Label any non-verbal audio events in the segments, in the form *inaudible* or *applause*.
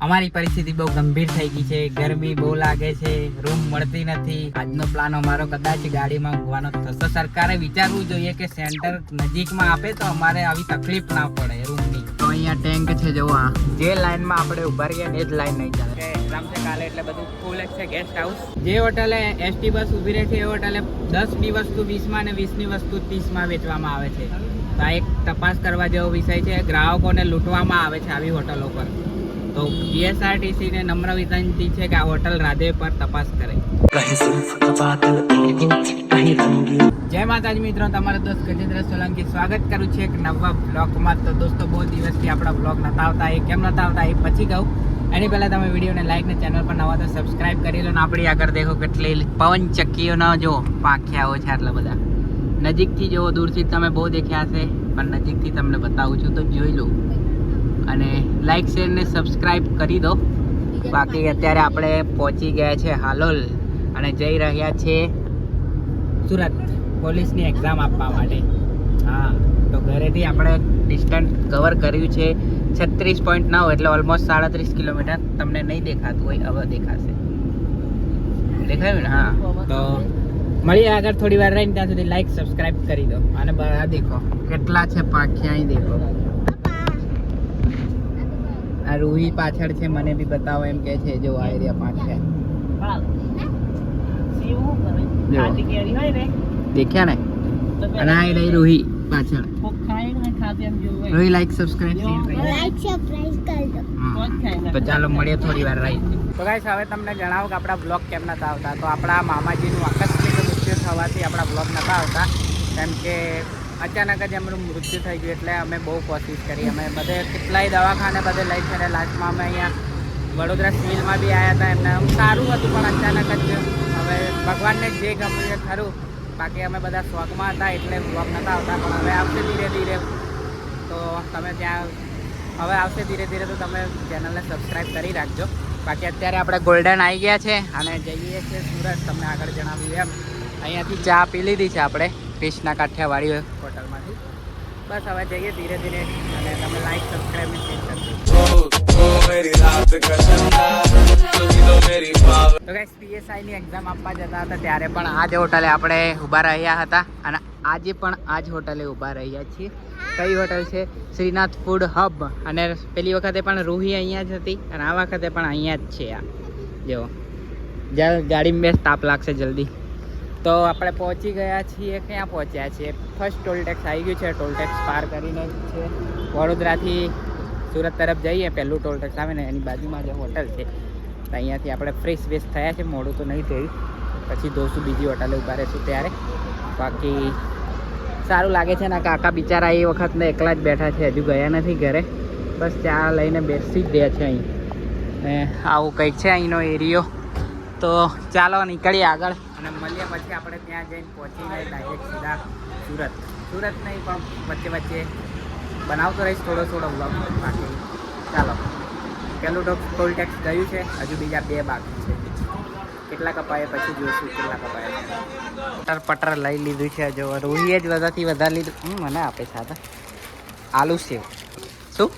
અમારી પરિસ્થિતિ બહુ ગંભીર થઈ ગઈ છે. ગરમી બહુ લાગે છે. રૂમ મળતી નથી. આજનો પ્લાન અમારો કદાચ ગાડીમાં ઊંઘવાનો થશે. સરકારે વિચારવું જોઈએ કે સેન્ટર નજીકમાં આપે તો અમારે આવી તકલીફ ના પડે રૂમની. તો અહીંયા ટેન્ક છે જો આ. જે લાઈનમાં આપણે ઊભા રહીએ એ જ લાઈન નહીં ચાલે. એક્ઝામ કાલે એટલે બધું ફૂલ જ છે ગેસ્ટ હાઉસ જે હોટલે એસટી બસ ઊભી રહે છે, એ હોટલે દસની વસ્તુ વીસમાં અને વીસની વસ્તુ ત્રીસમાં વેચવામાં આવે છે. આ એક તપાસ કરવા જેવો વિષય છે. ગ્રાહકોને લૂંટવામાં આવે છે આવી હોટલો પર. તો પીએસઆરટીસી ને નમ્ર વિનંતી છે કે આ હોટલ રાધે પર તપાસ કરે. જય માતાજી મિત્રો તમારા દોસ્ત ગજેન્દ્ર સોલંકી સ્વાગત કરું છું એક નવા બ્લોગમાં. તો દોસ્તો બહુ દિવસથી આપણા બ્લોગ નતા આવતા એ કેમ નતા આવતા એ પછી કહું. એની પહેલાં તમે વિડીયોને લાઈક ને ચેનલ પર નવા તો સબસ્ક્રાઈબ કરી લો ને આપણી આગળ દેખો કેટલી પવન ચક્કીઓ ન જો પાખ્યાઓ છે આટલા બધા. નજીકથી જોવો દૂરથી તમે બહુ દેખ્યા હશે પણ નજીકથી તમને બતાવું છું તો જોઈ લો. અને લાઈક શેર ને સબસ્ક્રાઈબ કરી દો. બાકી અત્યારે આપણે પહોંચી ગયા છે હાલોલ અને જઈ રહ્યા છે સુરત પોલીસની એક્ઝામ આપવા માટે. હા તો ઘરેથી આપણે ડિસ્ટન્સ કવર કર્યું છે છત્રીસ પોઈન્ટ નવ એટલે ઓલમોસ્ટ સાડત્રીસ કિલોમીટર તમને નહીં દેખાતું હોય હવે દેખાશે. દેખાયું ને? હા. તો મળીએ આગળ થોડી વાર રહીને ત્યાં સુધી લાઈક સબસ્ક્રાઈબ કરી દો. અને બહાર દેખો કેટલા છે પાખ્યા અહીં દેખો. આ રૂહી પાછળ છે મને બી બતાવો એમ કે છે જો આ એરિયા પાછળ દેખ્યા ને? અને આ રહી રૂહી પાછળ. Roohi like subscribe like surprise કરી દો. તો ચાલો મળીએ થોડી વાર રાઈટ તો ગાઈસ હવે તમને જણાવો કે આપણા બ્લોગ કેમ નતા આવતા. તો આપણા મામાજીનું આકસ્મિક મૃત્યુ થવાથી આપણા બ્લોગ નતા આવતા. કેમ કે અચાનક જ એમનું મૃત્યુ થઈ ગયું એટલે અમે બહુ કોશિશ કરી. અમે બધે કેટલાય દવાખાને બધે લઈ ફરે લાસ્ટમાં અમે અહીંયા વડોદરા સિવિલમાં બી આવ્યા હતા. એમને આમ સારું હતું, પણ અચાનક જ હવે ભગવાનને જે ગમ્યું એ ખરું. બાકી અમે બધા શોખમાં હતા એટલે બ્લોગ નતા આવતા, પણ હવે આવશે ધીરે ધીરે. તો તમે ત્યાં, હવે આવશે ધીરે ધીરે તો તમે ચેનલને સબસ્ક્રાઈબ કરી રાખજો. બાકી અત્યારે આપણે ગોલ્ડન આવી ગયા છે અને જઈએ છીએ સુરત. તમને આગળ જણાવ્યું એમ. અહીંયાથી ચા પી લીધી છે આપણે. ફિશના કાઠિયાવાડી હોટલમાંથી. બસ હવે જઈએ ધીરે ધીરે અને તમે લાઈક સબસ્ક્રાઈબ તો ગાઈસ પીએસઆઈ એક્ઝામ આપવા જતા હતા ત્યારે પણ આ જ હોટલે આપણે ઊભા રહ્યા હતા અને આજે પણ આ જ હોટલે ઊભા રહ્યા છીએ. કઈ હોટલ છે? શ્રીનાથ ફૂડ હબ અને પેલી વખતે પણ રૂહી અહીંયા જ હતી અને આ વખતે પણ અહીંયા જ છે આ. જો જ્યાં ગાડીમાં બેસ, તાપ લાગશે જલ્દી. તો આપણે પહોંચી ગયા છીએ, ક્યાં પહોંચ્યા છીએ? ફર્સ્ટ ટોલ ટેક્સ આવી ગયું છે ટોલ ટેક્સ પાર કરીને છે. વડોદરાથી સુરત તરફ જઈએ, પહેલું ટોલ ટેક્સ આવે ને એની બાજુમાં જે હોટલ છે. અહીંયાથી આપણે ફ્રેશ વેશ થયા છે, મોડું તો નહીં થયું. પછી દોસ્તું બીજી હોટલે ઊભા રહેશું ત્યારે. બાકી સારું લાગે છે ને કાકા બિચારા એ વખતને એકલા જ બેઠા છે, હજુ ગયા નથી ઘરે. બસ ચા લઈને બેસી જ દે છે અહીં. ને આવું કંઈક છે અહીંનો એરિયો. તો ચાલો નીકળીએ આગળ. અને મળ્યા પછી આપણે ત્યાં જઈને પહોંચીને ડાયરેક્ટ સીધા સુરત. સુરત નહીં પણ વચ્ચે વચ્ચે બનાવતો રહીશ થોડો થોડો વ્લોગ બાકી. ચાલો. પહેલું ડોક ટોલ ટેક્સ ગયું છે હજુ બીજા બે બાકી છે. કેટલા કપાય પછી જોઈશું કેટલા કપાય. પટર પટર લઈ લીધું છે જો રૂહીએ જ બધાથી વધારે લીધું. મને આપે છે આલુ સેવ. શું?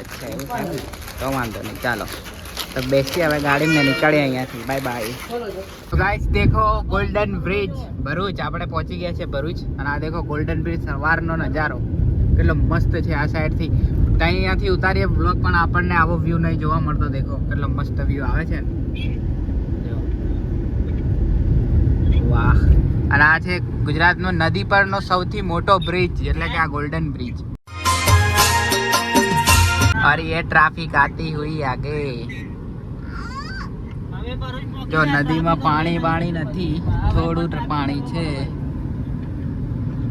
અચ્છા એવું તો વાંધો નહીં. ચાલો. તો બેસી હવે ગાડીમાં નીકળીએ અહીંયાથી બાય બાય તો ગાઈસ દેખો ગોલ્ડન બ્રિજ ભરૂચ આપણે પહોંચી ગયા છે ભરૂચ અને આ દેખો ગોલ્ડન બ્રિજ સવારનો નજારો કેટલો મસ્ત છે આ સાઈડથી ત્યાં અહીંયાથી ઉતારીએ બ્લોગ પણ આપણને આવો વ્યૂ નહીં જોવા મળતો દેખો કેટલો મસ્ત વ્યૂ આવે છે ને જો. વાહ અને આ છે ગુજરાતનો નદી પરનો સૌથી મોટો બ્રિજ એટલે કે આ ગોલ્ડન બ્રિજ और ये ट्रैफिक आती हुई आगे જો નદીમાં પાણી બાણી નથી થોડું પાણી છે.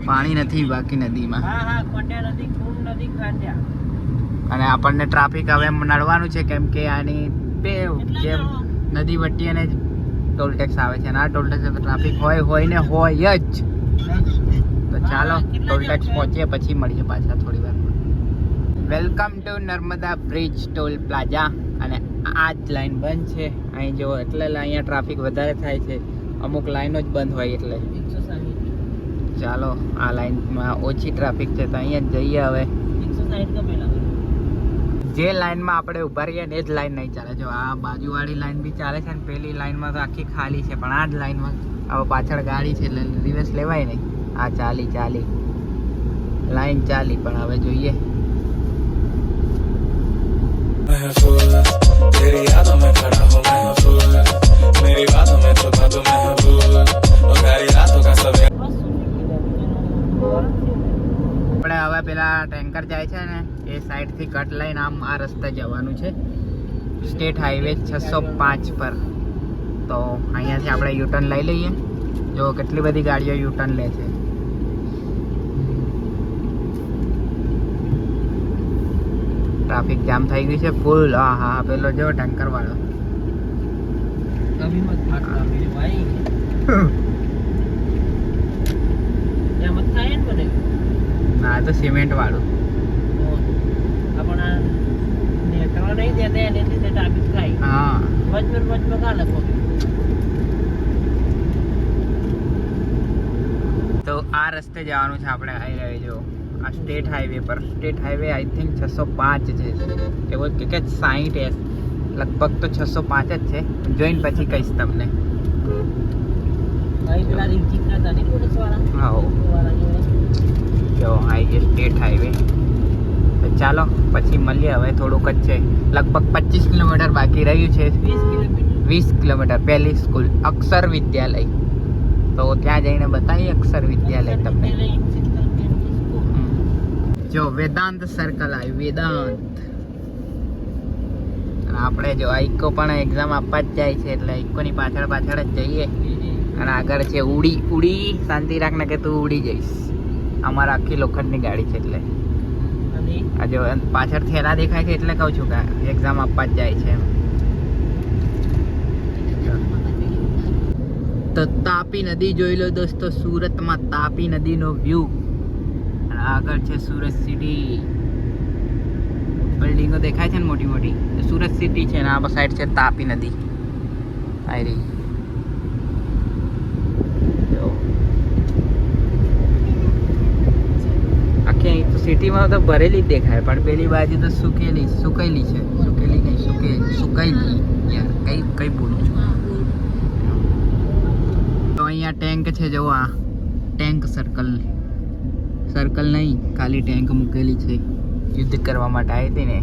પાણી નથી બાકી નદીમાં. અને આપણને ટ્રાફિક હવે નડવાનું છે કેમ કે આની બે જે નદી વટી અને ટોલ ટેક્સ આવે છે. અને આ ટોલ ટેક્સ ટ્રાફિક હોય હોય ને હોય જ. તો ચાલો ટોલ ટેક્સ પહોંચીએ પછી મળીએ પાછા થોડી વાર. Welcome to Narmada bridge toll plaza અને આ જ લાઈન બંધ છે. અહીં જો એટલે અહીંયા ટ્રાફિક વધારે થાય છે. અમુક લાઈનો જ બંધ હોય એટલે. ચાલો, આ લાઈનમાં ઓછી ટ્રાફિક છે તો અહીંયા જઈએ હવે. જે લાઈનમાં આપણે ઊભા રહીએ ને એ જ લાઈન નહીં ચાલે. જો, આ બાજુવાળી લાઈન બી ચાલે છે ને, પેલી લાઈનમાં તો આખી ખાલી છે, પણ આ જ લાઈનમાં હવે પાછળ ગાડી છે એટલે રિવર્સ લેવાય નહીં. આ ચાલી ચાલી. લાઈન ચાલી, પણ હવે જોઈએ. महफूज तेरी यादों में खड़ा हूँ महफूज मेरी बातों में तो था तू महबूब और प्यारी रातों का सब આપણે હવે પેલા ટેન્કર જાય છે ને એ સાઈડથી કટ લઈને આમ આ રસ્તે જવાનું છે સ્ટેટ હાઈવે છસો પાંચ પર તો અહીંયાથી આપણે યુટર્ન લઈ લઈએ જો કેટલી બધી ગાડીઓ યુટર્ન લે છે ટ્રાફિક જામ થઈ ગયું છે ફૂલ હા હા પેલો જો ટેન્કર વાળો. *laughs* ના તો સિમેન્ટ વાળું. હા. તો આ રસ્તે જવાનું છે આપણે આવી રહ્યો જો આ સ્ટેટ હાઈવે પર. સ્ટેટ હાઈવે આઈ થિંક છસો પાંચ છે. એવો કે કે સાઈઠ એસ. લગભગ તો છસો પાંચ જ છે. જોઈને પછી કહીશ તમને. જો હાઈવે સ્ટેટ હાઈવે. ચાલો પછી મળીએ હવે. થોડુંક જ છે. લગભગ પચીસ કિલોમીટર બાકી રહ્યું છે. વીસ કિલોમીટર. પહેલી સ્કૂલ અક્ષર વિદ્યાલય. તો ત્યાં જઈને બતાવીએ અક્ષર વિદ્યાલય તમને. જો વેદાંત સર્કલ આવી વેદાંત. અને આપણે જો આઈકો પણ એક્ઝામ આપવા જ જાય છે એટલે આઈકોની પાછળ પાછળ જ જઈએ. અને આગળ છે ઉડી ઉડી શાંતિ રાખને કે તું ઉડી જઈશ. અમારા આખી લોખંડની ગાડી છે એટલે. જો પાછળ થેલા દેખાય છે એટલે કહું છું કે એક્ઝામ આપવા જ જાય છે એમ. તો તાપી નદી જોઈ લો દોસ્તો સુરતમાં તાપી નદીનો વ્યૂ આગળ છે સુરત સિટી બિલ્ડિંગો દેખાય છે ને મોટી મોટી? સુરત સિટી છે ને આ સાઈડ છે તાપી નદી. આયરી. આખી અહીં તો સિટીમાં તો ભરેલી જ દેખાય પણ પેલી બાજુ તો સુકેલી સુકેલી છે. સુકેલી નહીં સુકે સુકાયેલી. યાર કઈ કઈ બોલું છું? તો અહીંયા ટેન્ક છે જો આ. ટેન્ક સર્કલ સર્કલ નહીં ખાલી ટેન્ક મૂકેલી છે. યુદ્ધ કરવા માટે આવી હતી ને?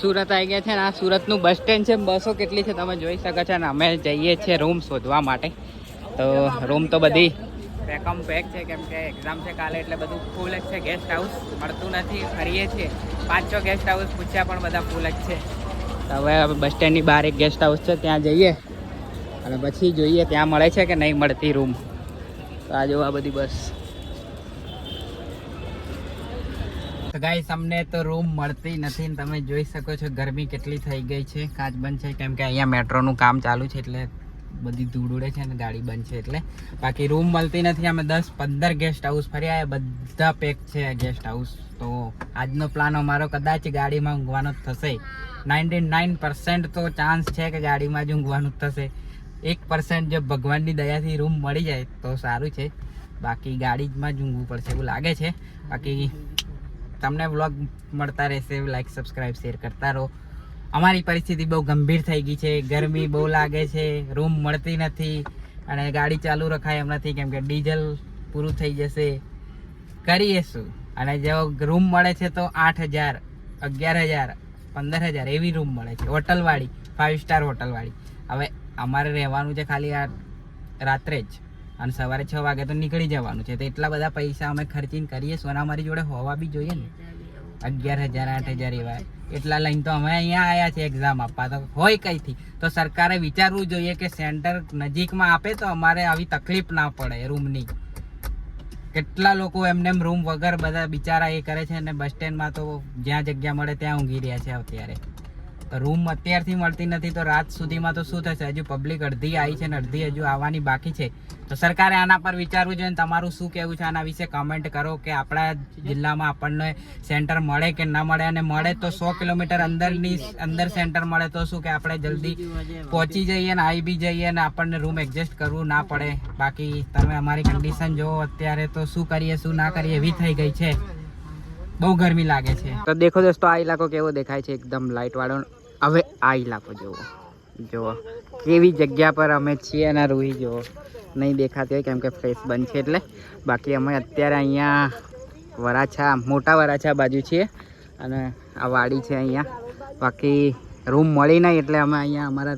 સુરત આવી ગયા છે ને આ સુરતનું બસ સ્ટેન્ડ છે બસો કેટલી છે તમે જોઈ શકો છો ને અમે જઈએ છીએ રૂમ શોધવા માટે. તો રૂમ તો બધી પેકમ પેક છે કેમ કે એક્ઝામ છે કાલે એટલે બધું ફૂલ જ છે ગેસ્ટ હાઉસ મળતું નથી ફરીએ છીએ. પાંચ છ ગેસ્ટ હાઉસ પૂછ્યા પણ બધા ફૂલ જ છે. તો હવે બસ સ્ટેન્ડની બહાર એક ગેસ્ટ હાઉસ છે ત્યાં જઈએ. અને પછી જોઈએ ત્યાં મળે છે કે નહીં મળતી રૂમ તો આ જોવા બધી બસ તો ગાઈસ, અમને તો રૂમ મળતી નથી ને તમે જોઈ શકો છો ગરમી કેટલી થઈ ગઈ છે. કાચ બંધ છે, કેમ કે અહીંયા મેટ્રોનું કામ ચાલુ છે એટલે બધી ધૂળ ઉડે છે ને ગાડી બંધ છે એટલે. બાકી રૂમ મળતી નથી, અમે દસ પંદર ગેસ્ટ હાઉસ ફર્યા બધા પેક છે ગેસ્ટ હાઉસ તો આજનો પ્લાન અમારો કદાચ ગાડીમાં ઊંઘવાનો જ થશે. નાઇન્ટી નાઇન પર્સન્ટ તો ચાન્સ છે કે ગાડીમાં જ ઊંઘવાનું જ થશે. એક પર્સન્ટ જો ભગવાનની દયાથી રૂમ મળી જાય તો સારું છે. બાકી ગાડીમાં જ ઊંઘવું પડશે એવું લાગે છે. બાકી તમને વ્લોગ મળતા રહેશે લાઈક સબસ્ક્રાઈબ શેર કરતા રહો. અમારી પરિસ્થિતિ બહુ ગંભીર થઈ ગઈ છે. ગરમી બહુ લાગે છે. રૂમ મળતી નથી અને ગાડી ચાલુ રખાય એમ નથી, કેમ કે ડીઝલ પૂરું થઈ જશે. કરીએ શું? અને જો રૂમ મળે છે તો આઠ હજાર, અગિયાર હજાર, પંદર હજાર એવી રૂમ મળે છે. હોટલવાળી ફાઇવ સ્ટાર હોટલવાળી. હવે અમારે રહેવાનું છે ખાલી આ રાત્રે જ. અને સવારે છ વાગે તો નીકળી જવાનું છે. તો એટલા બધા પૈસા અમે ખર્ચીને કરીએ. સોના મારી જોડે હોવા બી જોઈએ ને. અગિયાર હજાર, આઠ હજાર એવા. એટલા લઈને તો અમે અહીંયા આવ્યા છે એક્ઝામ આપવા. તો હોય કંઈથી. તો સરકારે વિચારવું જોઈએ કે સેન્ટર નજીકમાં આપે તો અમારે આવી તકલીફ ના પડે રૂમની. કેટલા લોકો એમને એમ રૂમ વગર બધા બિચારા એ કરે છે અને બસ સ્ટેન્ડમાં તો જ્યાં જગ્યા મળે ત્યાં ઊંઘી રહ્યા છે અત્યારે. રૂમ અત્યારથી મળતી નથી, તો રાત સુધીમાં તો શું થશે? હજુ પબ્લિક અડધી આવી છે ને અડધી હજુ આવવાની બાકી છે. તો સરકારે આના પર વિચારવું જોઈએ તમારું શું કહેવું છે આના વિશે કમેન્ટ કરો કે આપણા જિલ્લામાં આપણને સેન્ટર મળે કે ના મળે? અને મળે તો સો કિલોમીટર અંદરની અંદર સેન્ટર મળે તો શું કે આપણે જલ્દી પહોંચી જઈએ ને આવી બી જઈએ ને આપણને રૂમ એડજસ્ટ કરવું ના પડે? બાકી તમે અમારી કન્ડિશન જો અત્યારે તો શું કરીએ, શું ના કરીએ, એવી થઈ ગઈ છે. બહુ ગરમી લાગે છે. તો દેખો દોસ્તો, આ ઇલાકો કેવો દેખાય છે? એકદમ લાઇટ વાળો હવે આ ઇલાકો જુઓ જુઓ કેવી જગ્યા પર અમે છીએ અને રૂહી જુઓ નહીં દેખાતી હોય કેમ કે ફ્રેશ બંધ છે એટલે. બાકી અમે અત્યારે અહીંયા વરાછા, મોટા વરાછા બાજુ છીએ અને આ વાડી છે અહીંયા. બાકી રૂમ મળી નહીં એટલે અમે અહીંયા અમારા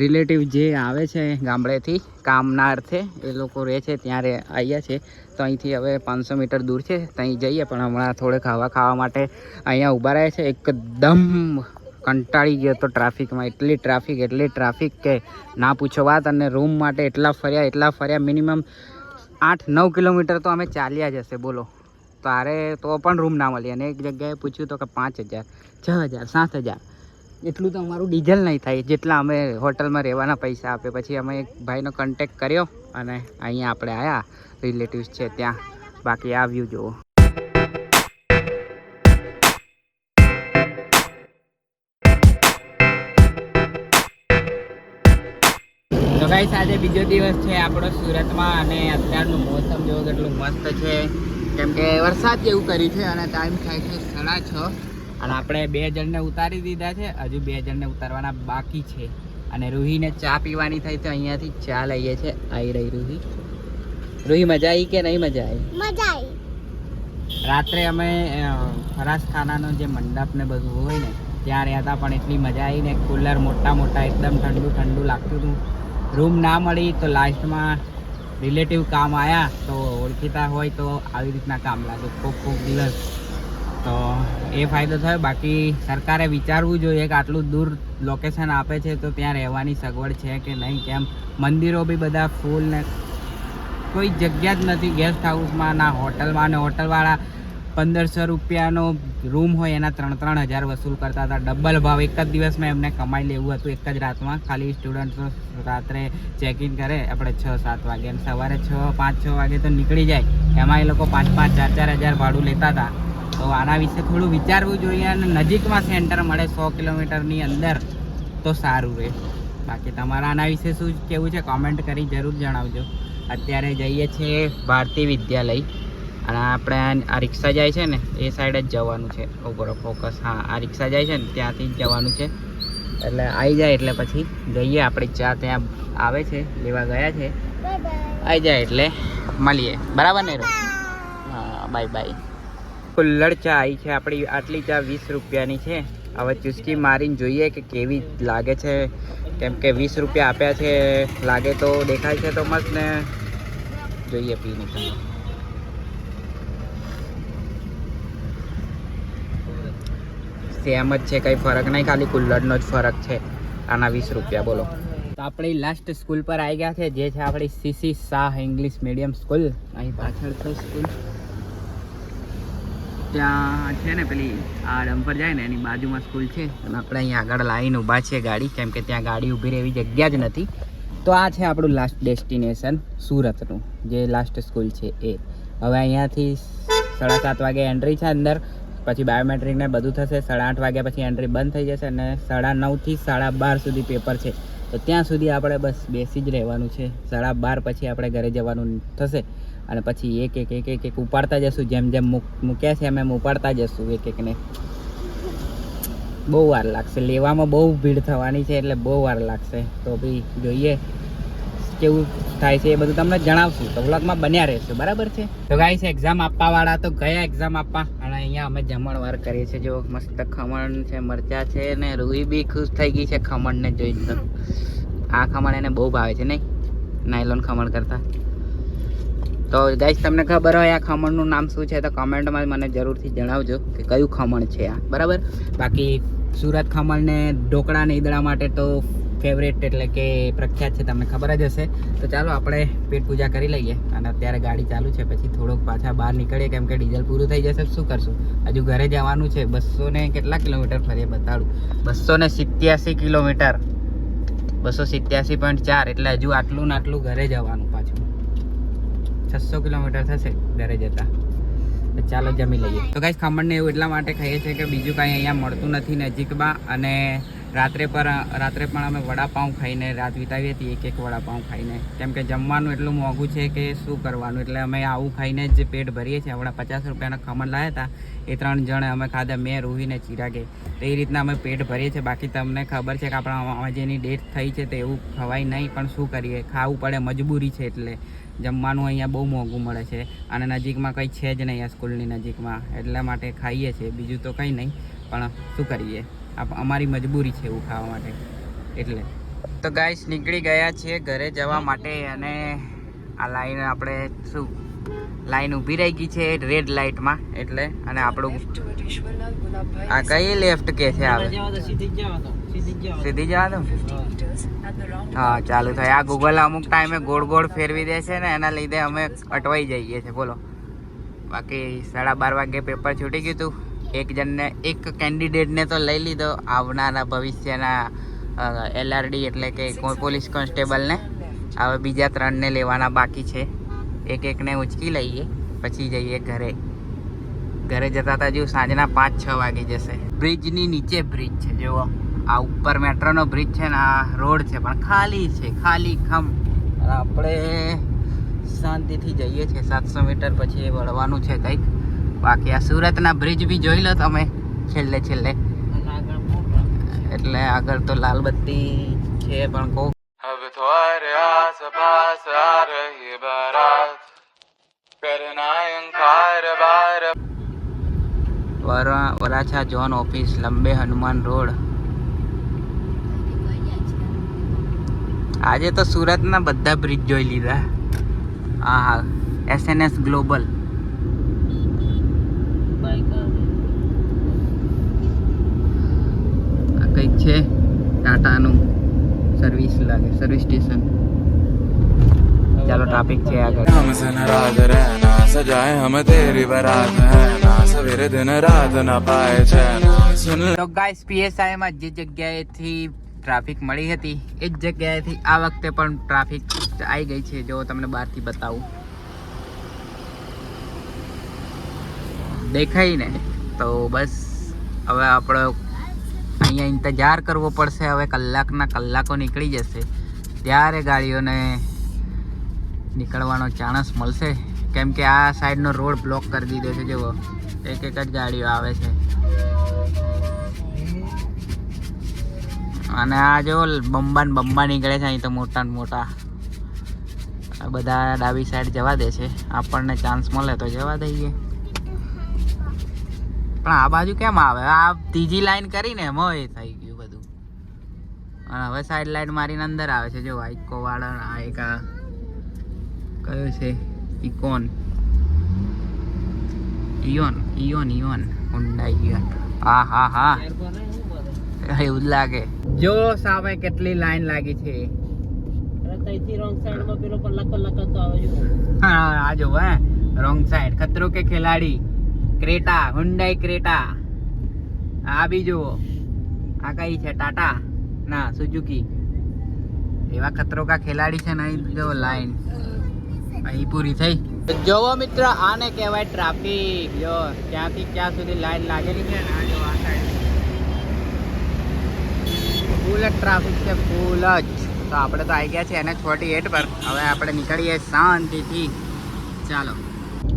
રિલેટિવ જે આવે છે ગામડેથી કામના અર્થે એ લોકો રહે છે, ત્યાં રે આવ્યા છે. તો અહીંથી હવે પાંચસો મીટર દૂર છે, ત્યાં જઈએ, પણ હમણાં થોડેક ખાવા ખાવા માટે અહીંયા ઊભા રહે છે. એકદમ કંટાળી ગયો તો ટ્રાફિકમાં. એટલી ટ્રાફિક એટલી ટ્રાફિક કે ના પૂછો વાત અને રૂમ માટે એટલા ફર્યા એટલા ફર્યા. મિનિમમ આઠ, નવ કિલોમીટર તો અમે ચાલ્યા જ હશે, બોલો. તારે તો પણ રૂમ ના મળી. અને એક જગ્યાએ પૂછ્યું તો કે પાંચ હજાર, છ હજાર, સાત હજાર. એટલું તો અમારું ડીઝલ નહીં થાય. જેટલા અમે હોટલમાં રહેવાના પૈસા આપે. પછી અમે એક ભાઈનો કોન્ટેક કર્યો અને અહીંયા આપણે આવ્યા રિલેટિવ્સ છે ત્યાં. બાકી આ વ્યૂ જુઓ. ગાઈસ આજે બીજો દિવસ છે આપણો સુરતમાં અને અત્યારનું મોસમ જેવો કેટલું મસ્ત છે. કેમ કે વરસાદ જેવું કર્યું છે અને ટાઈમ થાય છે સાડા છ. અને આપણે બે જણને ઉતારી દીધા છે. હજુ બે જણને ઉતારવાના બાકી છે. અને રૂહીને ચા પીવાની થઈ તો અહીંયાથી ચા લઈએ છે. આવી રહી રૂહી. રૂહી મજા આવી કે નહીં મજા આવી મજા આવી રાત્રે અમે ફરાસખાનાનો જે મંડપ ને બધું હોય ને ત્યાં રહ્યા હતા પણ એટલી મજા આવી ને કુલર મોટા મોટા એકદમ ઠંડુ ઠંડુ લાગતું હતું. રૂમ ના મળી તો લાસ્ટમાં રિલેટિવ કામ આવ્યા તો ઓળખીતા હોય તો આવી રીતના કામ લાગે ખૂબ ખૂબ દિવસ. તો એ ફાયદો થયો. બાકી સરકારે વિચારવું જોઈએ કે આટલું દૂર લોકેશન આપે છે તો ત્યાં રહેવાની સગવડ છે કે નહીં? કેમ? મંદિરો બી બધા ફૂલ ને કોઈ જગ્યા જ નથી. ગેસ્ટ હાઉસમાં ના હોટલમાં ને હોટલવાળા પંદરસો રૂપિયાનો રૂમ હોય, એના ત્રણ ત્રણ હજાર વસૂલ કરતા હતા. ડબલ ભાવ. એક જ દિવસમાં એમને કમાઈ લેવું હતું. એક જ રાતમાં ખાલી સ્ટુડન્ટ્સો રાત્રે ચેક ઇન કરે. આપણે છ, સાત વાગે. અને સવારે છ, પાંચ, છ વાગે તો નીકળી જાય. એમાં એ લોકો પાંચ પાંચ, ચાર ચાર હજાર ભાડું લેતા હતા. તો આના વિશે થોડું વિચારવું જોઈએ અને નજીકમાં સેન્ટર મળે સો કિલોમીટરની અંદર તો સારું રહે. બાકી તમારા આના વિશે શું કેવું છે? કોમેન્ટ કરી જરૂર જણાવજો. અત્યારે જઈએ છીએ ભારતી વિદ્યાલય. અને આપણે આ- રિક્ષા જાય છે ને એ સાઈડ જ જવાનું છે ઉપર ફોકસ હા આ રિક્ષા જાય છે ને ત્યાંથી જ જવાનું છે. એટલે આવી જાય એટલે પછી જઈએ આપણી ચા ત્યાં આવે છે લેવા ગયા છે. આવી જાય એટલે મળીએ. બરાબર ને હા બાય બાય કુલ્લડ ચા આવી છે આપણી આટલી ચા વીસ રૂપિયાની છે. હવે ચુસ્કી મારીને જોઈએ કે કેવી લાગે છે. કેમ કે વીસ રૂપિયા આપ્યા છે લાગે તો દેખાય છે તો મસ્ત ને. જોઈએ પીને. તમે સેમ જ છે, કંઈ ફરક નહીં, ખાલી કુલ્લરનો જ ફરક છે. આના વીસ રૂપિયા, બોલો. તો આપણી લાસ્ટ સ્કૂલ પર આવી ગયા છે, જે છે આપણી CC Shah English medium school અહીં પાછળ છે સ્કૂલ ત્યાં છે ને પેલી, આ ડમ્પર જાય ને, એની બાજુમાં સ્કૂલ છે. અને આપણે અહીંયા આગળ લાવીને ઊભા છીએ ગાડી, કેમ કે ત્યાં ગાડી ઊભી રહેવી જગ્યા જ નથી. તો આ છે આપણું લાસ્ટ ડેસ્ટિનેશન સુરતનું, જે લાસ્ટ સ્કૂલ છે એ. હવે અહીંયાથી સાડા સાત વાગે એન્ટ્રી છે અંદર. પછી બાયોમેટ્રિક ને બધું થશે. સાડા આઠ વાગ્યા પછી એન્ટ્રી બંધ થઈ જશે અને સાડા નવથી સાડા બાર સુધી પેપર છે. તો ત્યાં સુધી આપણે બસ બેસી જ રહેવાનું છે. સાડા બાર પછી આપણે ઘરે જવાનું થશે. અને પછી એક એક એક એક એક ઉપાડતા જશું. જેમ જેમ મૂક- મૂક્યા છે એમ એમ ઉપાડતા જશું એક એકને બહુ વાર લાગશે. લેવામાં બહુ ભીડ થવાની છે એટલે બહુ વાર લાગશે. તો બી જોઈએ કેવું થાય છે એ બધું તમને જણાવશું. તો બ્લોગમાં બન્યા રહેશે. બરાબર છે? તો ગાઈસ એક્ઝામ આપવાવાળા તો ગયા એક્ઝામ આપવા. અહીંયા અમે જમણવાર કરીએ છીએ. જો મસ્ત ખમણ છે, મરચા છે ને રૂઈ બી ખુશ થઈ ગઈ છે ખમણને જોઈને તો આ ખમણ એને બહુ ભાવે છે નહીં? નાયલોન ખમણ કરતાં. તો ગાઈસ તમને ખબર હોય આ ખમણનું નામ શું છે, તો કમેન્ટમાં મને જરૂરથી જણાવજો કે કયું ખમણ છે આ. બરાબર? બાકી સુરત ખમણ ને ઢોકળા ને ઈદળા માટે તો ફેવરેટ એટલે કે પ્રખ્યાત છે, તમને ખબર જ હશે. તો ચાલો આપણે પેટ પૂજા કરી લઈએ અને અત્યારે ગાડી ચાલુ છે, પછી થોડોક પાછા બહાર નીકળીએ, કેમ કે ડીઝલ પૂરું થઈ જશે, શું કરશું? હજુ ઘરે જવાનું છે, બસો ને કેટલા કિલોમીટર ફરીએ બતાડું? બસો ને સિત્યાસી કિલોમીટર. બસો સિત્યાસી પોઈન્ટ ચાર, એટલે હજુ આટલું ને આટલું ઘરે જવાનું પાછું. છસો કિલોમીટર થશે ઘરે જતા. ચાલો જમી લઈએ. તો ગાઈસ ખમણને એવું એટલા માટે ખાઈએ છીએ કે બીજું કાંઈ અહીંયા મળતું નથી નજીકમાં અને રાત્રે પર, રાત્રે પણ અમે વડાપાઉં ખાઈને રાત વિતાવી હતી એક એક વડાપાઉં ખાઈને. કેમ કે જમવાનું એટલું મોંઘું છે કે શું કરવાનું? એટલે અમે આવું ખાઈને જ પેટ ભરીએ છીએ. આપણા પચાસ રૂપિયાના ખમણ લાવ્યા હતા. એ ત્રણ જણે અમે ખાધા, મેં રૂહીને ચિરાગે તો એ રીતના અમે પેટ ભરીએ છીએ. બાકી તમને ખબર છે કે આપણા જેની ડેટ થઈ છે તો એવું ખવાય નહીં, પણ શું કરીએ? ખાવું પડે, મજબૂરી છે એટલે. જમવાનું અહીંયા બહુ મોંઘું મળે છે. અને નજીકમાં કંઈ છે જ નહીં આ સ્કૂલની નજીકમાં. એટલા માટે ખાઈએ છીએ. બીજું તો કંઈ નહીં. પણ શું કરીએ? અમારી મજબૂરી છે એવું ખાવા માટે. એટલે. તો ગાઈસ નીકળી ગયા છીએ ઘરે જવા માટે અને આ લાઈન આપણે શું? લાઈન ઊભી રહી ગઈ છે રેડ લાઇટમાં એટલે અને આપણું આ કઈ લેફ્ટ કે છે આવે સીધી જ જવા દો સીધી જ જવા સીધી જવા દઉં હા ચાલુ થાય. આ ગૂગલ અમુક ટાઈમે ગોળ ગોળ ફેરવી દે છે ને એના લીધે અમે અટવાઈ જઈએ છીએ. બોલો. બાકી સાડા બાર વાગે પેપર છૂટી ગયું હતું એક જણને એક કેન્ડિડેટને તો લઈ લીધો. આવનારા ભવિષ્યના એલઆરડી એટલે કે પોલીસ કોન્સ્ટેબલને. હવે બીજા ત્રણને લેવાના બાકી છે. એક એકને ઉચકી લઈએ પછી જઈએ ઘરે. ઘરે જતા હતા જો સાંજના પાંચ છ વાગી જશે. બ્રિજની નીચે બ્રિજ છે જુઓ. આ ઉપર મેટ્રોનો બ્રિજ છે ને આ રોડ છે પણ ખાલી છે ખાલી ખમ. આપણે શાંતિથી જઈએ છીએ. સાતસો મીટર પછી એ વળવાનું છે કંઈક. બાકી આ સુરતના બ્રિજ બી જોઈ લો તમે છેલ્લે છેલ્લે. એટલે આગળ તો લાલબત્તી છે પણ કહું હવે થોરે આસપાસ આ રહી બરાત. કરના બાર. વરા Varachha zone office Lambe Hanuman road. આજે તો સુરતના બધા બ્રિજ જોઈ લીધા. હા હા એસએનએસ ગ્લોબલ આ કંઈક છે ટાટાનું સર્વિસ લાગે સર્વિસ સ્ટેશન ચાલો ટ્રાફિક છે આગળ. તો ગાઈસ પીએસઆઈ માં જે જગ્યાએથી ટ્રાફિક મળી હતી એ જ જગ્યાએથી આ વખતે પણ ટ્રાફિક આવી ગઈ છે. જો તમને બહારથી બતાવું. દેખાય ને, તો બસ હવે આપણે અહીંયા ઇંતજાર કરવો પડશે, હવે કલાકના કલાકો નીકળી જશે. ત્યારે ગાડીઓને નીકળવાનો ચાન્સ મળશે. કેમ કે આ સાઈડનો રોડ બ્લોક કરી દીધો છે, જુઓ. એક એક જ ગાડીઓ આવે છે. અને આ જો બંબા ને બંબા નીકળે છે, અહીં તો મોટા ને મોટા. બધા ડાબી સાઈડ જવા દે છે. આપણને ચાન્સ મળે તો જવા દઈએ. પણ આ બાજુ કેમ આવે? આ ત્રીજી લાઈન કરીને એમાં એ થઈ ગયું બધું. અને હવે સાઈડ લાઈટ મારીને અંદર આવે છે. જો આ ઇકો વાળા આ એક આ કયો છે? ઇકોન ઇયોન ઇયોન ઇયોન હુન્ડાઈ ઇયોન હા હા. હા? એવું જ લાગે. જો સામે કેટલી લાઈન લાગી છે. હા, આ જો હે. રોંગ સાઈડ ખતરો કે ખેલાડી? Creta Hyundai Creta. આ બી જુઓ આ કઈ છે, ટાટા. ના સુઝુકી એવા ખતરો કા ખેલાડી છે ને, અહીં જો લાઈન અહીં પૂરી થઈ. જોવો મિત્ર, આને કહેવાય ટ્રાફિક જો, ક્યાંથી ક્યાં સુધી લાઈન લાગેલી છે ને, આ જો આ સાઈડ ફૂલ જ ટ્રાફિક છે ફૂલ જ. તો આપણે તો આવી ગયા છે એને ફોર્ટી એટ પર. હવે આપણે નીકળીએ શાંતિથી. ચાલો.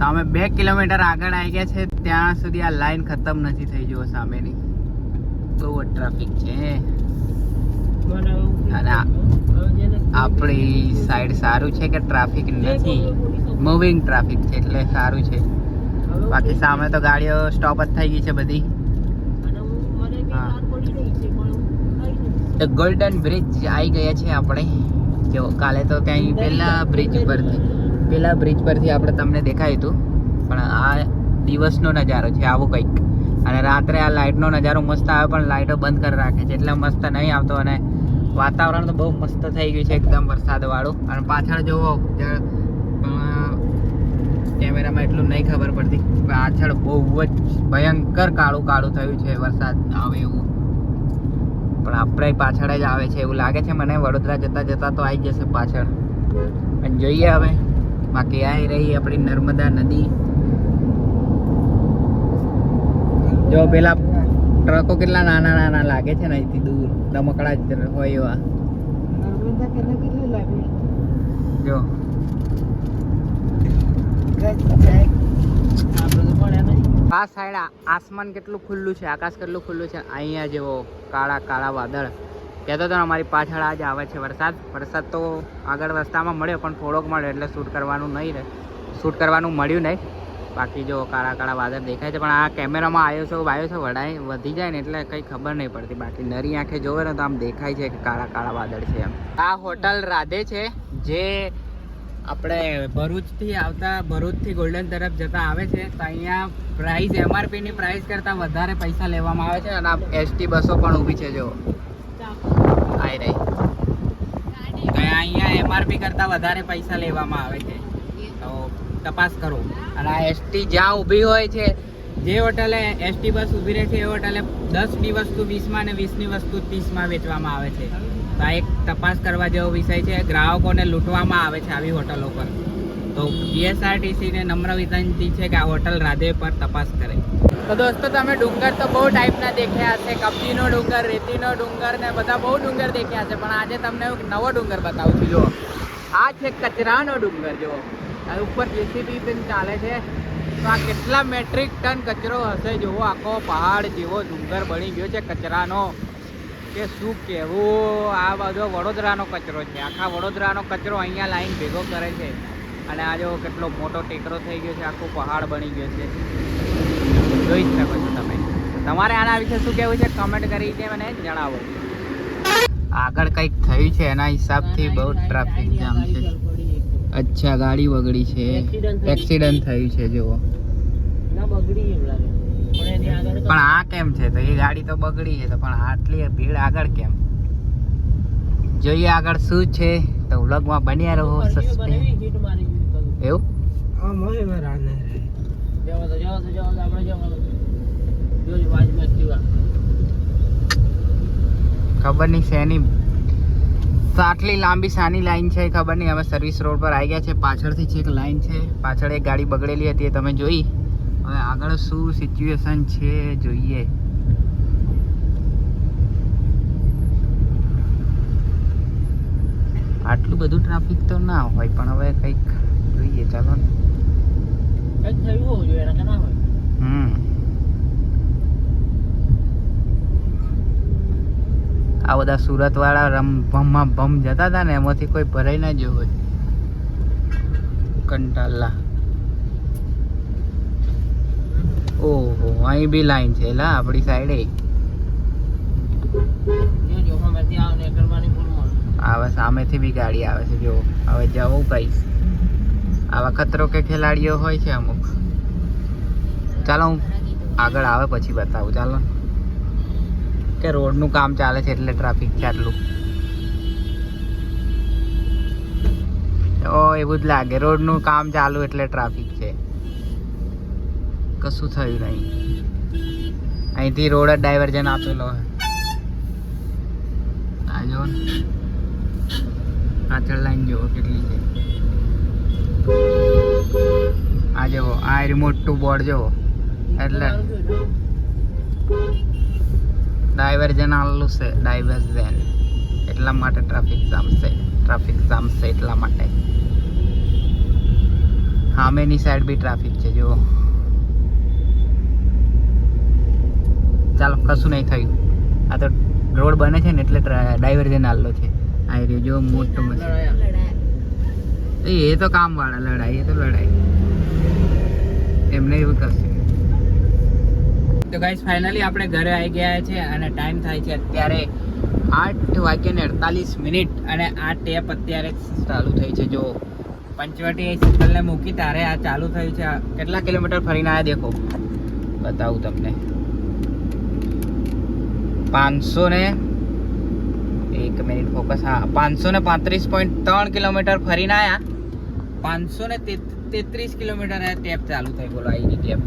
તો અમે બે કિલોમીટર આગળ આવી ગયા છે. ત્યાં સુધી આ લાઈન ખતમ નથી થઈ, જુઓ સામેની. બહુ ટ્રાફિક છે. આપણી સાઈડ સારું છે કે ટ્રાફિક નથી? મૂવિંગ ટ્રાફિક છે એટલે સારું છે. બાકી સામે તો ગાડીઓ સ્ટોપ જ થઈ ગઈ છે બધી. ધ ગોલ્ડન બ્રિજ આવી ગયા છે આપણે. જો કાલે તો ત્યાં પહેલા બ્રિજ પરથી પેલા બ્રિજ પરથી આપણે તમને દેખાયું હતું. પણ આ દિવસનો નજારો છે, આવો કંઈક. અને રાત્રે આ લાઇટનો નજારો મસ્ત આવે, પણ લાઇટો બંધ કરી રાખે છે. એટલે મસ્ત નહીં આવતો અને વાતાવરણ તો બહુ મસ્ત થઈ ગયું છે એકદમ વરસાદવાળું. અને પાછળ જુઓ કેમેરામાં એટલું નહીં ખબર પડતી. પાછળ બહુ જ ભયંકર કાળું કાળું થયું છે વરસાદ. આવે એવું. પણ આપણે પાછળ જ આવે છે એવું લાગે છે. મને વડોદરા જતાં જતાં તો આવી જશે પાછળ. પણ જોઈએ હવે. બાકી આ રહી આપણી નર્મદા નદી. જો પેલા ટ્રકો કેટલા નાના નાના લાગે છે ને અહીંથી દૂર? રમકડા જ હોય એવા. જો. આ સાઈડ આસમાન કેટલું ખુલ્લું છે આકાશ કેટલું ખુલ્લું છે? અહીંયા જેવો કાળા કાળા વાદળ. કહેતો હતો અમારી પાછળ આજ આવે છે વરસાદ. વરસાદ તો આગળ રસ્તામાં મળ્યો, પણ થોડોક મળ્યો એટલે શૂટ કરવાનું નહીં રહે. શૂટ કરવાનું મળ્યું નહીં. બાકી જો કાળા કાળા વાદળ દેખાય છે, પણ આ કેમેરામાં આવ્યો છે આવ્યો છે વડાય વધી જાય ને એટલે કંઈ ખબર નહીં પડતી. બાકી નરી આંખે જોવે ને તો આમ દેખાય છે કે કાળા કાળા વાદળ છે એમ. આ હોટલ રાધે છે, જે આપણે ભરૂચથી આવતા, ભરૂચથી ગોલ્ડન તરફ જતા આવે છે. તો અહીંયા પ્રાઇસ એમઆરપીની પ્રાઇસ કરતાં વધારે પૈસા લેવામાં આવે છે અને આ એસટી બસો પણ ઊભી છે જો આવી રહી તો અહીંયા એમઆરપી કરતાં વધારે પૈસા લેવામાં આવે છે. તો તપાસ કરો. અને આ એસટી જ્યાં ઊભી હોય છે, જે હોટલે એસટી બસ ઊભી રહે છે, એ હોટલે દસની વસ્તુ વીસમાં અને વીસની વસ્તુ ત્રીસમાં વેચવામાં આવે છે. તો આ એક તપાસ કરવા જેવો વિષય છે. ગ્રાહકોને લૂંટવામાં આવે છે આવી હોટલો પર. તો જીએસઆરટીસીને નમ્ર વિનંતી છે કે આ હોટલ રાધે પર તપાસ કરે. તો દોસ્તો, તમે ડુંગર તો બહુ ટાઈપના દેખ્યા હશે. કપચીનો ડુંગર, રેતીનો ડુંગર ને બધા બહુ ડુંગર દેખ્યા છે પણ આજે તમને એક નવો ડુંગર બતાવું છું. જુઓ, આ છે કચરાનો ડુંગર, જુઓ. ઉપર જેસીબી પણ ચાલે છે. તો આ કેટલા મેટ્રિક ટન કચરો હશે? જુઓ, આખો પહાડ જેવો ડુંગર બની ગયો છે કચરાનો. કે શું કહેવું આ બધો વડોદરાનો કચરો છે. આખા વડોદરાનો કચરો અહીંયા લાઈન ભેગો કરે છે. અને આ જો કેટલો મોટો ટેકરો થઈ ગયો છે આખો પહાડ બની ગયો છે. જોઈ જ શકો છો તમે. તમારે આના વિશે શું કહેવું છે કમેન્ટ કરીને મને જણાવો. આગળ કંઈક થયું છે એના હિસાબથી બહુ ટ્રાફિક જામ છે. અચ્છા ગાડી બગડી છે. એક્સિડન્ટ થયું છે જુઓ. પણ આ કેમ છે? તો એ ગાડી તો બગડી છે તો પણ આટલી ભીડ આગળ કેમ? જોઈએ આગળ શું છે તો વ્લોગમાં બન્યા રહો પરજીઓ મારી એવું જવા જવા જવા આપણે જવા જોજો બાજુમાં Activa. ખબર નહીં શેની તો આટલી લાંબી સાની લાઈન છે ખબર નહીં. હવે સર્વિસ રોડ પર આવી ગયા છે. પાછળથી છેક એક લાઈન છે. પાછળ એક ગાડી બગડેલી હતી એ તમે જોઈ? હવે આગળ શું સિચ્યુએશન છે જોઈએ. આટલું બધું ટ્રાફિક તો ના હોય પણ હવે કંઈક ચાલો ને કંઈક થયું હોવું જોઈએ, એના ના હોય. હમ આ બધા સુરત વાળા રમ ભમમાં ભમ જતા હતા ને એમાંથી કોઈ ભરાઈ ના ગયું હોય. કંટાલા ઓહો અહીં બી લાઈન છે લા આપણી સાઈડે. આવે સામેથી બી ગાડી આવે છે જો. હવે જવું કઈશ આવા ખતરો કે ખેલાડીઓ હોય છે અમુક. ચાલો હું આગળ આવે પછી બતાવું. ચાલો. કે રોડનું કામ ચાલે છે એટલે ટ્રાફિક છે આટલું. ઓ એવું જ લાગે. રોડનું કામ ચાલુ એટલે ટ્રાફિક છે. કશું થયું નહીં. અહીંથી રોડ જ ડાયવર્જન આપેલો આ જો પાછળ લાઈન જુઓ કેટલી છે. આ જુઓ આ રિમોટ ટુ બોર્ડ જુઓ એટલે ડાયવર્જન આવેલું છે ડાયવર્જન એટલા માટે ટ્રાફિક જામ છે ટ્રાફિક જામ છે એટલા માટે. સામેની સાઈડ બી ટ્રાફિક છે, જુઓ. ચાલો, કશું નહીં થયું. આ તો રોડ બને છે ને એટલે ડાયવર્જન આવેલો છે. આ રહ્યો જો મોટું મશીન. એ તો કામ વાળા લડાઈ, એ તો લડાઈ. એમને એવું કરશે તો ગાઈસ ફાઇનલી આપણે ઘરે આવી ગયા છે અને ટાઈમ થાય છે અત્યારે આઠ વાગ્યા ને અડતાલીસ મિનિટ અને આ ટેપ અત્યારે ચાલુ થઈ છે. જો, પંચવટી શીતલને મૂકી તારે આ ચાલુ થયું છે. કેટલા કિલોમીટર ફરીને આવ્યા દેખો? બતાવું તમને. પાંચસો ને એક મિનિટ ફોકસ હા, પાંચસો ને પાંત્રીસ પોઈન્ટ ત્રણ કિલોમીટર ફરીને આવ્યા પાંચસો ને તેત્રીસ કિલોમીટર ટેપ ચાલુ થઈ બોલો આઈની ટેપ.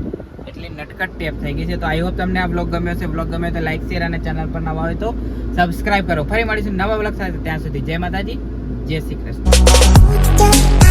એટલી નટકટ ટેપ થઈ ગઈ છે. તો આઈ હોપ તમને આ બ્લોગ ગમ્યો છે બ્લોગ ગમે તો લાઈક શેર અને ચેનલ પર નવા હોય તો સબસ્ક્રાઇબ કરો. ફરી મળીશું નવા બ્લોગ સાથે. ત્યાં સુધી જય માતાજી. જય શ્રી કૃષ્ણ.